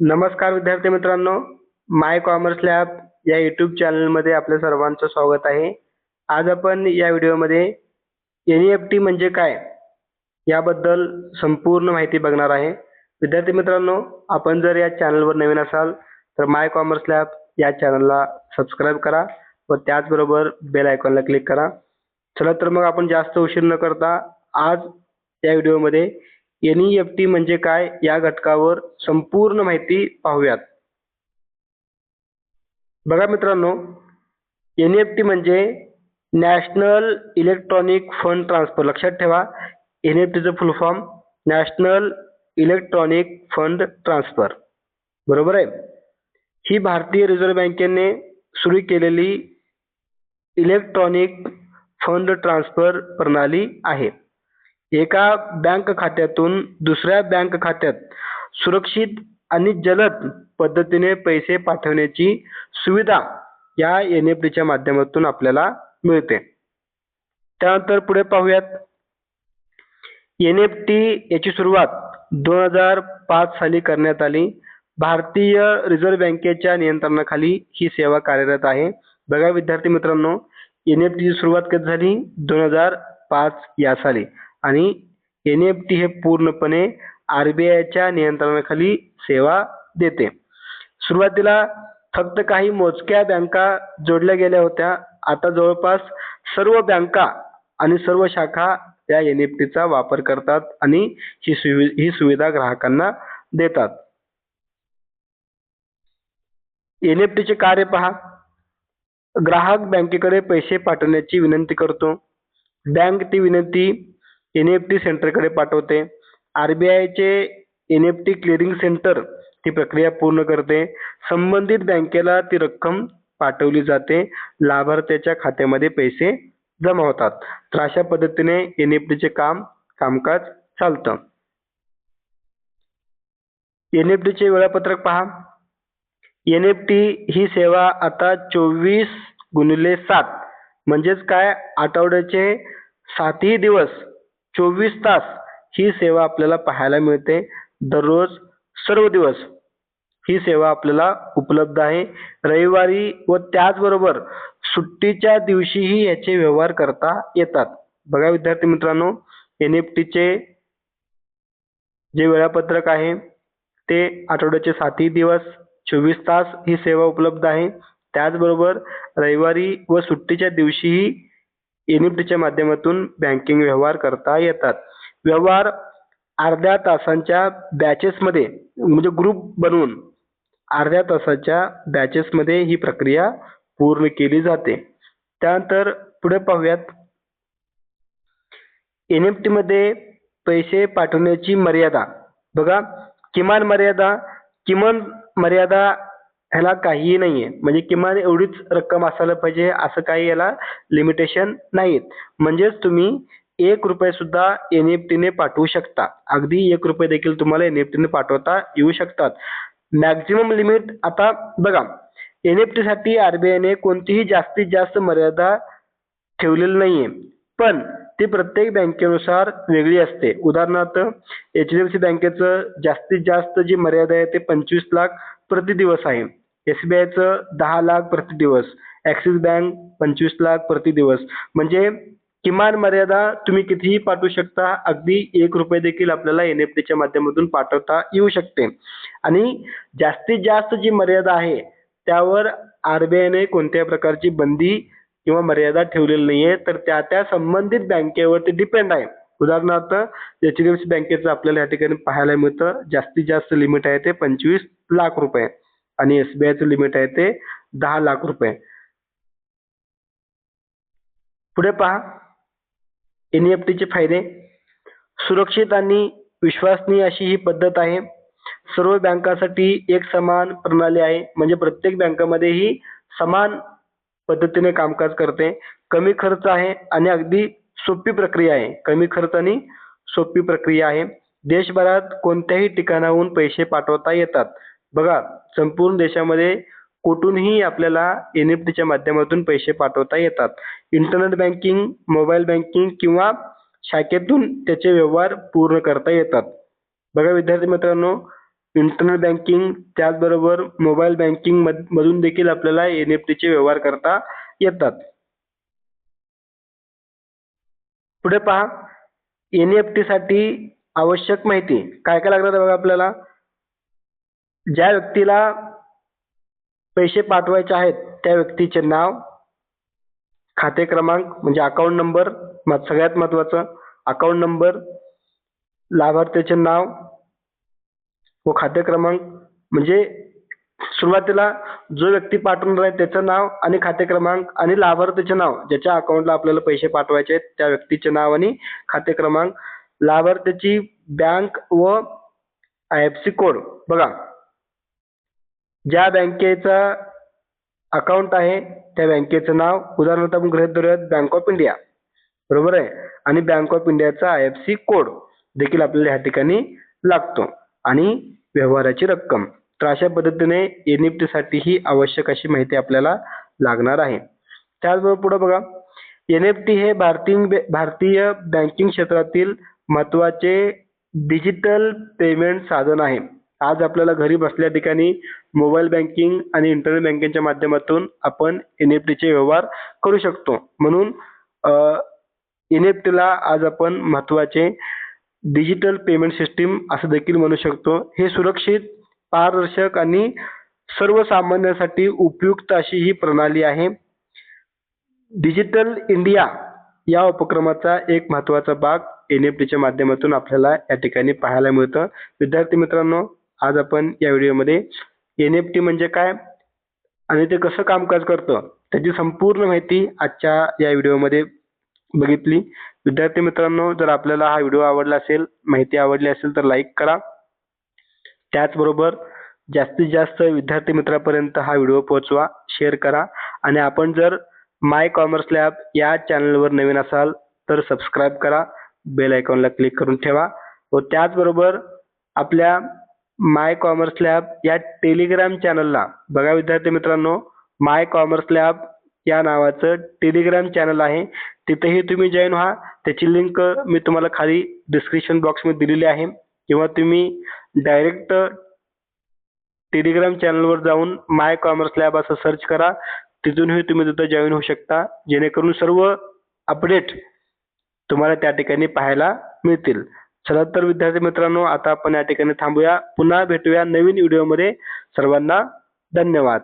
नमस्कार विद्यार्थी मित्रांनो माय कॉमर्स लॅब या यूट्यूब चॅनलमध्ये आपल्या सर्वांचं स्वागत आहे. आज आपण या व्हिडिओमध्ये एन ई एफ टी म्हणजे काय याबद्दल संपूर्ण माहिती बघणार आहे. विद्यार्थी मित्रांनो आपण जर या चॅनलवर नवीन असाल तर माय कॉमर्स लॅब या चॅनलला सबस्क्राईब करा व त्याचबरोबर बेल आयकॉनला क्लिक करा. चला तर मग आपण जास्त उशीर न करता आज या व्हिडिओमध्ये एन म्हणजे काय या घटकावर संपूर्ण माहिती पाहूयात. बघा मित्रांनो एनईएफटी म्हणजे नॅशनल इलेक्ट्रॉनिक फंड ट्रान्सफर. लक्षात ठेवा N full form national electronic fund transfer. बरोबर आहे? ही भारतीय रिझर्व्ह बँकेने सुरू केलेली इलेक्ट्रॉनिक फंड ट्रान्सफर प्रणाली आहे. एका बँक खात्यातून दुसऱ्या बँक खात्यात सुरक्षित आणि जलद पद्धतीने पैसे पाठवण्याची सुविधा या एन एफ टीच्या माध्यमातून आपल्याला मिळते. त्यानंतर पुढे पाहूयात. एन एफ टी याची सुरुवात दोन हजार पाच साली करण्यात आली. भारतीय रिझर्व्ह बँकेच्या नियंत्रणाखाली ही सेवा कार्यरत आहे. बघा विद्यार्थी मित्रांनो एन एफ टीची सुरुवात कधी झाली? दोन हजार पाच या साली. आणि एन एफ टी हे पूर्णपणे आर बी आयच्या नियंत्रणाखाली सेवा देते. सुरुवातीला फक्त काही मोजक्या बँका जोडल्या गेल्या होत्या. आता जवळपास सर्व बँका आणि सर्व शाखा या एन एफ टीचा वापर करतात आणि ही सुवि ही सुविधा ग्राहकांना देतात. एन एफ टीचे कार्य पहा. ग्राहक बँकेकडे पैसे पाठवण्याची विनंती करतो. बँक ती विनंती एन एफ टी सेंटरकडे पाठवते. आर बी आयचे N F T clearing centre ती प्रक्रिया पूर्ण करते. संबंधित बँकेला ती रक्कम पाठवली जाते. लाभार्थ्याच्या खात्यामध्ये पैसे जमा होतात. तर अशा पद्धतीने एन एफ टीचे काम कामकाज चालतं. एन एफ टीचे वेळापत्रक पहा. एन एफ टी ही सेवा आता चोवीस गुणिले सात. म्हणजेच काय? आठवड्याचे सातही दिवस चोवीस तास ही सेवा आपल्याला पाहायला मिळते. दररोज सर्व दिवस ही सेवा आपल्याला उपलब्ध आहे. रविवारी व त्याचबरोबर सुट्टीच्या दिवशीही याचे व्यवहार करता येतात. बघा विद्यार्थी मित्रांनो एन एफ टीचे जे वेळापत्रक आहे ते आठवड्याचे सातही दिवस चोवीस तास ही सेवा उपलब्ध आहे. त्याचबरोबर रविवारी व सुट्टीच्या दिवशीही एनईएफटीच्या माध्यमातून बँकिंग व्यवहार करता येतात. व्यवहार अर्ध्या तासांच्या बॅचेसमध्ये म्हणजे ग्रुप बनवून अर्ध्या तासाच्या बॅचेसमध्ये ही प्रक्रिया पूर्ण केली जाते. त्यानंतर पुढे पाहूयात. एन एफ टीमध्ये पैसे पाठवण्याची मर्यादा. बघा किमान मर्यादा किमान मर्यादा ह्याला काहीही नाही आहे म्हणजे किमान एवढीच रक्कम असायला पाहिजे असं काही याला लिमिटेशन नाहीत म्हणजेच तुम्ही एक रुपये सुद्धा एन एफ टीने पाठवू शकता. अगदी एक रुपये देखील तुम्हाला एन एफ टीने पाठवता येऊ शकतात. मॅक्झिमम लिमिट आता बघा एन एफ टीसाठी आर बी आयने कोणतीही जास्तीत जास्त मर्यादा ठेवलेली नाही आहे पण ती प्रत्येक बँकेनुसार वेगळी असते. उदाहरणार्थ एच डी एफ सी बँकेचं जास्तीत जास्त जी मर्यादा आहे ते पंचवीस लाख प्रतिदिवस आहे. एस बी आयचं दहा लाख प्रति दिवस ॲक्सिस बँक पंचवीस लाख प्रति दिवस म्हणजे किमान मर्यादा तुम्ही कितीही पाठवू शकता अगदी एक रुपये देखील आपल्याला एन एफ टीच्या माध्यमातून पाठवता येऊ शकते. आणि जास्तीत जास्त जी मर्यादा आहे त्यावर आर बी आयने कोणत्याही प्रकारची बंदी किंवा मर्यादा ठेवलेली नाही आहे तर त्या त्या संबंधित बँकेवरती डिपेंड आहे. उदाहरणार्थ एच डी एफ सी बँकेचं आपल्याला या ठिकाणी पाहायला मिळतं. जास्तीत जास्त लिमिट आहे ते पंचवीस लाख रुपये. आणि एस बी आयचं लिमिट आहे ते दहा लाख रुपये. पुढे पहा. एन एफ टीचे फायदे. सुरक्षित आणि विश्वसनीय अशी ही पद्धत आहे. सर्व बँकांसाठी एक समान प्रणाली आहे. म्हणजे प्रत्येक बँकामध्ये ही समान पद्धतीने कामकाज करते. कमी खर्च आहे आणि अगदी सोपी प्रक्रिया आहे. कमी खर्च आणि सोपी प्रक्रिया आहे. देशभरात कोणत्याही ठिकाणाहून पैसे पाठवता येतात. बघा संपूर्ण देशामध्ये कुठूनही आपल्याला एन एफ टीच्या माध्यमातून पैसे पाठवता येतात. इंटरनेट बँकिंग मोबाईल बँकिंग किंवा शाखेतून त्याचे व्यवहार पूर्ण करता येतात. बघा विद्यार्थी मित्रांनो इंटरनेट बँकिंग त्याचबरोबर मोबाईल बँकिंग मधून देखील आपल्याला एन एफ चे व्यवहार करता येतात. पुढे पहा एन एफसाठी आवश्यक माहिती. काय काय लागणार बघा आपल्याला? ज्या व्यक्तीला पैसे पाठवायचे आहेत त्या व्यक्तीचे नाव खाते क्रमांक म्हणजे अकाउंट नंबर सगळ्यात महत्वाचं अकाउंट नंबर लाभार्थ्याचे नाव व खाते क्रमांक म्हणजे सुरुवातीला जो व्यक्ती पाठवणार आहे त्याचं नाव आणि खाते क्रमांक आणि लाभार्थीचे नाव ज्याच्या अकाउंटला आपल्याला पैसे पाठवायचे आहेत त्या व्यक्तीचे नाव आणि खाते क्रमांक लाभार्थ्याची बँक व आय एफ सी कोड बघा ज्या बँकेचा अकाउंट आहे त्या बँकेचं नाव उदाहरणार्थ आपण गृहित धरूयात बँक ऑफ इंडिया बरोबर आहे? आणि बँक ऑफ इंडियाचा आय एफ सी कोड देखील आपल्याला ह्या ठिकाणी लागतो. आणि व्यवहाराची रक्कम. तर अशा पद्धतीने एनसाठी ही आवश्यक अशी माहिती आपल्याला लागणार आहे. त्याचबरोबर पुढे बघा. एन एफ टी हे भारतीय भारतीय बँकिंग क्षेत्रातील महत्त्वाचे डिजिटल पेमेंट साधन आहे. आज आपल्याला घरी बसल्या ठिकाणी मोबाईल बँकिंग आणि इंटरनेट बँकिंगच्या माध्यमातून आपण एन एफ चे व्यवहार करू शकतो. म्हणून एन एफ टीला आज आपण महत्त्वाचे डिजिटल पेमेंट सिस्टीम असं देखील म्हणू शकतो. हे सुरक्षित पारदर्शक आणि सर्वसामान्यांसाठी उपयुक्त अशी ही प्रणाली आहे. डिजिटल इंडिया या उपक्रमाचा एक महत्त्वाचा भाग एन एफ टीच्या माध्यमातून आपल्याला या ठिकाणी पाहायला मिळतं. विद्यार्थी मित्रांनो आज आपण या व्हिडिओमध्ये एन एफ टी म्हणजे काय आणि ते कसं कामकाज करतं त्याची संपूर्ण माहिती आजच्या या व्हिडिओमध्ये बघितली. विद्यार्थी मित्रांनो जर आपल्याला हा व्हिडिओ आवडला असेल माहिती आवडली असेल तर लाईक करा. त्याचबरोबर जास्तीत जास्त विद्यार्थी मित्रापर्यंत हा व्हिडिओ पोहोचवा शेअर करा. आणि आपण जर माय कॉमर्स लॅब या चॅनलवर नवीन असाल तर सबस्क्राईब करा. बेल आयकॉनला क्लिक करून ठेवा. व त्याचबरोबर आपल्या माय कॉमर्स लॅब या टेलिग्राम चॅनलला बघा विद्यार्थी मित्रांनो माय कॉमर्स लॅब या नावाचं टेलिग्राम चॅनल आहे. तिथेही तुम्ही जॉईन व्हा. त्याची लिंक मी तुम्हाला खाली डिस्क्रिप्शन बॉक्समध्ये दिलेली आहे. किंवा तुम्ही डायरेक्ट टेलिग्राम चॅनलवर जाऊन माय कॉमर्स लॅब असं सर्च करा. तिथूनही तुम्ही तिथं जॉईन होऊ शकता. जेणेकरून सर्व अपडेट तुम्हाला त्या ठिकाणी पाहायला मिळतील. चला तर विद्यार्थी मित्रांनो आता आपण या ठिकाणी थांबूया. पुन्हा भेटूया नवीन व्हिडिओमध्ये सर्वांना धन्यवाद.